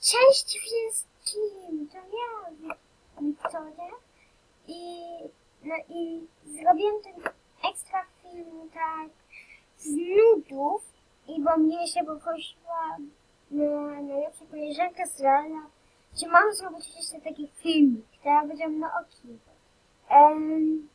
Cześć wszystkim! To ja, Wi- Wiktoria. I, no i zrobiłem ten ekstra film tak z nudów. I bo mnie się poprosiła moja najlepsza koleżanka z Rala, czy mam zrobić jeszcze taki filmik, będzie na oki. Um, Okej, um,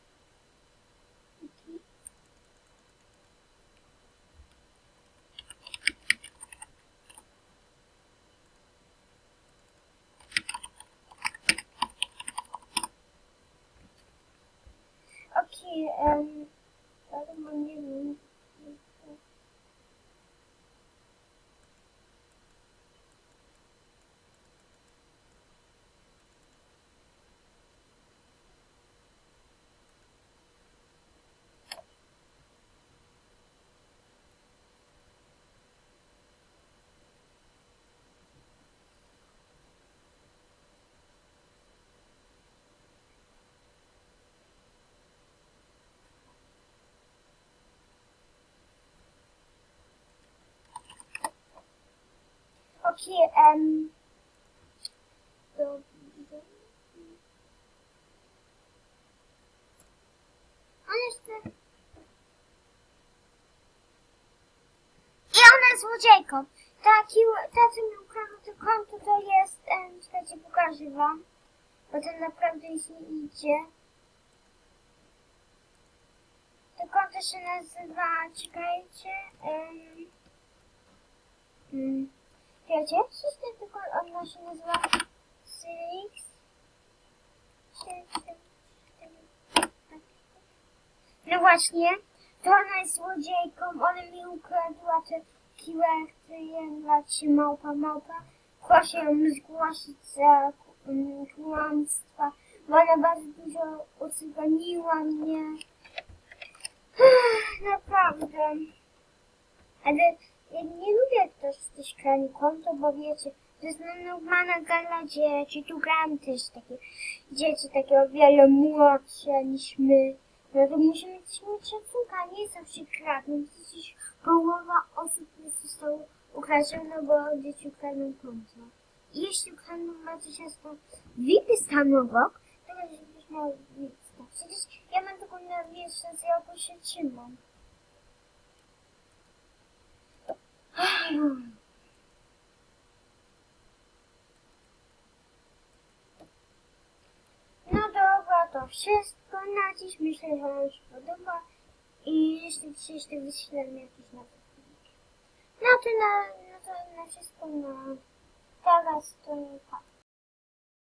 ale mam nie um, to On jeszcze... I ona jest złodziejką. Taki, ta, co mi ukradł to konto, to jest... Um, czekajcie, pokażę wam. Bo to naprawdę się idzie. To konto się nazywa... Czekajcie... Um, Jak się ten tylko ona się nazywa Six, No właśnie, to ona jest złodziejką, ona mi ukradła te kiwerty, się małpa, małpa. Proszę ją zgłosić za kłamstwa, bo ona bardzo dużo ucyganiła mnie. Naprawdę. Ale nie lubię jak ktoś coś krani konto, bo wiecie, to jest normalna gala dzieci, tu gram też takie dzieci takie o wiele młodsze niż my. No to musimy mieć szacunka, nie zawsze kradną. Przecież połowa osób już zostało ukradzione, bo dzieci ukradną konto. I jeśli ukradną bardzo często VIPy stan obok, to będziesz miał stan. Przecież ja mam tylko na miesiąc, ja się trzymam. No dobra, to wszystko na dziś. Myślę, że Wam się podoba. I jeśli się jeszcze wyślemy jakiś nowy filmik. No to na, no to na wszystko na teraz to pa.